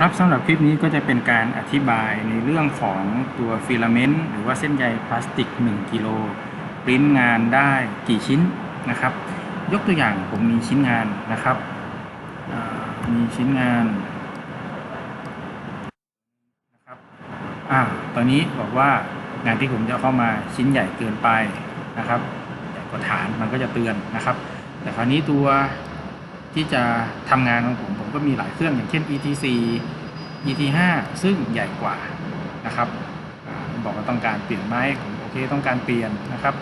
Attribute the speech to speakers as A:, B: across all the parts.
A: ครับสำหรับคลิปนี้ก็จะเป็นการอธิบายในเรื่องของตัวฟิลาเมนต์หรือว่าเส้นใยพลาสติก 1กิโลปริ้นงานได้กี่ชิ้นนะครับ ยกตัวอย่างผมมีชิ้นงานนะครับมีชิ้นงานนะครับอ่าตอนนี้บอกว่างานที่ผมจะเข้ามาชิ้นใหญ่เกินไปนะครับใหญ่กว่าฐานมันก็จะเตือนนะครับ แต่คราวนี้ตัว ที่จะทำงานของผมผมก็มีหลายเครื่องอย่างเช่น ET4 ET5 ซึ่งใหญ่กว่านะครับบอกว่าต้องการเปลี่ยนไหมผมโอเคต้องการเปลี่ยนนะครับ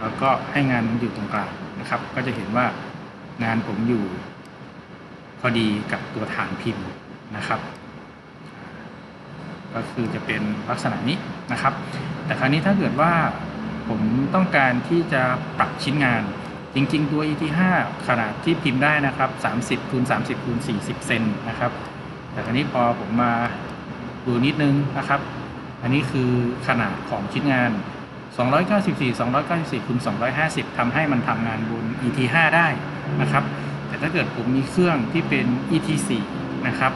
A: แล้วก็ให้งานมันอยู่ตรงกลางนะครับ ก็จะเห็นว่างานผมอยู่พอดีกับตัวฐานพิมพ์นะครับ ก็คือจะเป็นลักษณะนี้นะครับ แต่คราวนี้ถ้าเกิดว่าผมต้องการที่จะปรับชิ้นงาน จริงๆ ตัว ET5 ขนาดที่พิมพ์ได้นะครับ 30คูณ30คูณ40 เซนนะครับ แต่ครนี้พอผมมาดูนิดนึงนะครับ อันนี้คือขนาดของชิ้นงาน 294 294คูณ250ทำให้มันทำงานบน ET5 ได้นะครับ แต่ถ้าเกิดผมมีเครื่องที่เป็น ET4 นะครับ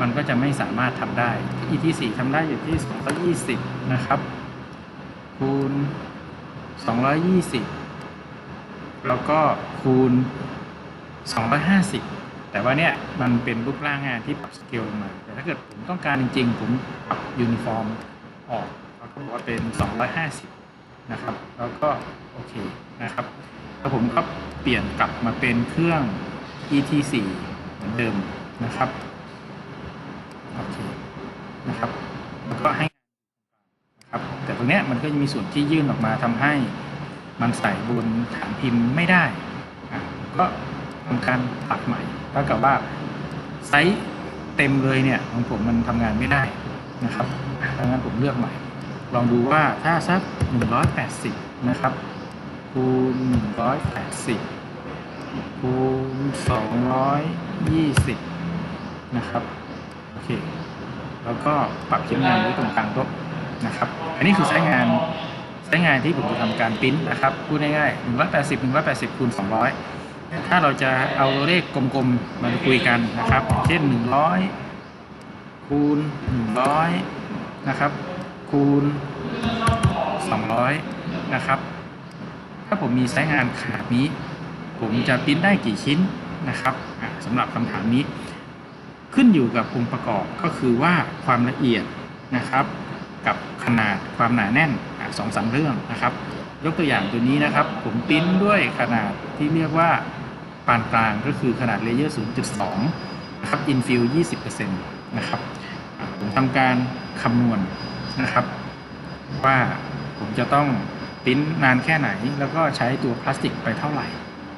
A: มันก็จะไม่สามารถทำได้ ET4 ทำได้อยู่ที่220 นะครับคูณ220 แล้วก็คูณ 250 แต่ว่าเนี่ยมันเป็นรูปร่างงานที่ปรับสเกลลงมา แต่ถ้าเกิดผมต้องการจริงๆ ผมปรับยูนิฟอร์มออกแล้วก็บอกว่าเป็น 250 นะครับ แล้วก็โอเคนะครับ แล้วผมก็เปลี่ยนกลับมาเป็นเครื่อง ET4 เหมือนเดิมนะครับโอเคนะครับแล้วก็ให้นะครับแต่ตรงเนี้ยมันก็จะมีส่วนที่ยื่นออกมาทำให้ มันใส่บนฐานพิมพ์ไม่ได้ก็ทำการตัดใหม่เท่ากับว่าไซส์เต็มเลยเนี่ยของผมมันทำงานไม่ได้นะครับดังนั้นผมเลือกใหม่ ลองดูว่าถ้าสัก 180 นะครับคูณ180คูณ220 นะครับโอเคแล้วก็ปรับชิ้นงานไว้ตรงกลางโต๊ะนะครับ อันนี้คือใช้งาน ใช้งานที่ผมจะทำการปริ้นนะครับพูดง่ายๆ180 180คูณ200 ถ้าเราจะเอาเลขกลมๆมาคุยกันนะครับ เช่น 100 คูณ 100 นะครับ คูณ 200 นะครับ ถ้าผมมีไซส์งานขนาดนี้ ผมจะปริ้นได้กี่ชิ้นนะครับสำหรับคำถามนี้ ขึ้นอยู่กับองค์ประกอบก็คือว่าความละเอียดนะครับ กับขนาดความหนาแน่นอสองสามเรื่องนะครับ ยกตัวอย่างตัวนี้นะครับ ผมปิ้นด้วยขนาดที่เรียกว่าปานกลางก็คือขนาดเลเยอร์ 0.2 นะครับอินฟิล20%นะครับผมทำการคำนวณนะครับ ว่าผมจะต้องปิ้นนานแค่ไหน แล้วก็ใช้ตัวพลาสติกไปเท่าไหร่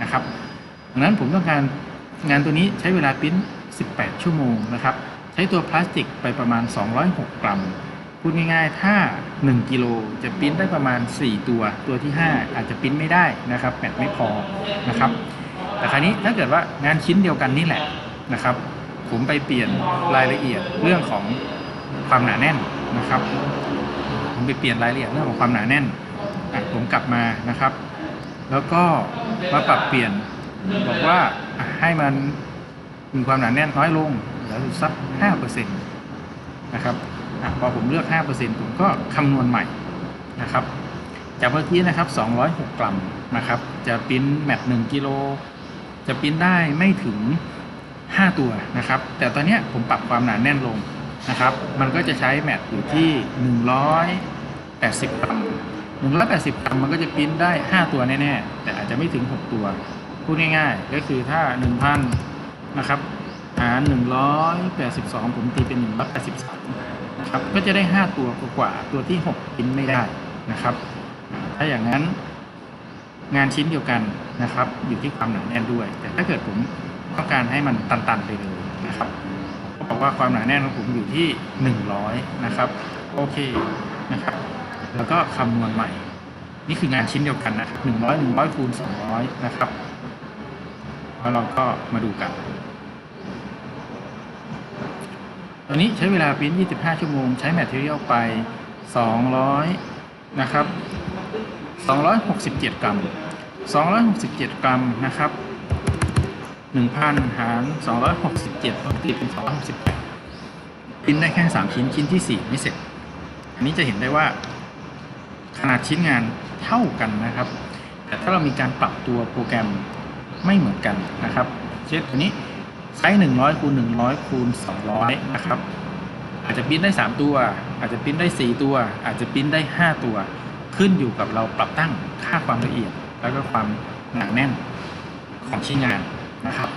A: นะครับดังนั้นผมต้องการงานตัวนี้ใช้เวลาปิ้น18 ชั่วโมงนะครับ ใช้ตัวพลาสติกไปประมาณ 206 กรัม พูดง่ายๆ ถ้า 1 กิโลจะปิ้นได้ประมาณ 4 ตัว ตัวที่ 5 อาจจะปิ้นไม่ได้นะครับแมทไม่พอนะครับ แต่คราวนี้ถ้าเกิดว่างานชิ้นเดียวกันนี่แหละนะครับ ผมไปเปลี่ยนรายละเอียดเรื่องของความหนาแน่นนะครับ ผมไปเปลี่ยนรายละเอียดเรื่องของความหนาแน่นผมกลับมานะครับ แล้วก็มาปรับเปลี่ยนบอกว่าให้มันมีความหนาแน่นน้อยลงเหลือสัก5%นะครับ อะพอผมเลือก 5%ผมก็คำนวณใหม่นะครับจากเมื่อกี้นะครับ 206 กรัมนะครับ จะปิ้นแมตต์1กิโล จะปิ้นได้ไม่ถึง 5 ตัวนะครับ แต่ตอนนี้ผมปรับความหนาแน่นลงนะครับ มันก็จะใช้แมตต์อยู่ที่ 180 กรัม 180 กรัมมันก็จะปิ้นได้ 5 ตัวแน่ๆ แต่อาจจะไม่ถึง 6 ตัว พูดง่ายๆ ก็คือถ้า 1,000 นะครับ หาร 182 ผมตีเป็น 183 ครับก็จะได้ 5 ตัวกว่าตัวที่6ปริ้นไม่ได้นะครับ ถ้าอย่างนั้นงานชิ้นเดียวกันนะครับ อยู่ที่ความหนาแน่นด้วย แต่ถ้าเกิดผมต้องการให้มันตันๆไปเลยนะครับก็บอกว่าความหนาแน่นของผมอยู่ที่ 100 นะครับ โอเคนะครับ แล้วก็คำนวณใหม่ นี่คืองานชิ้นเดียวกันนะหนึ่งร้อยหนึ่งร้อยคูณสองร้อยนะครับแล้วเราก็มาดูกัน ตอนนี้ใช้เวลาปริ้น25 ชั่วโมง ใช้แมทเทอเรียลไป 200 นะครับ 267 กรัม 267 กรัมนะครับ 1,000 หาร 267ต้องตีเป็น 268พิมพ์ได้แค่ 3 ชิ้น ชิ้นที่ 4 ไม่เสร็จ อันนี้จะเห็นได้ว่า ขนาดชิ้นงานเท่ากันนะครับ แต่ถ้าเรามีการปรับตัวโปรแกรมไม่เหมือนกันนะครับ เช่นตัวนี้ ไซส์100คูณ100คูณ200นะครับ อาจจะปริ้นได้3ตัว อาจจะปริ้นได้4ตัว อาจจะปริ้นได้5ตัว ขึ้นอยู่กับเราปรับตั้งค่าความละเอียด แล้วก็ความหนาแน่นของชิ้นงานนะครับ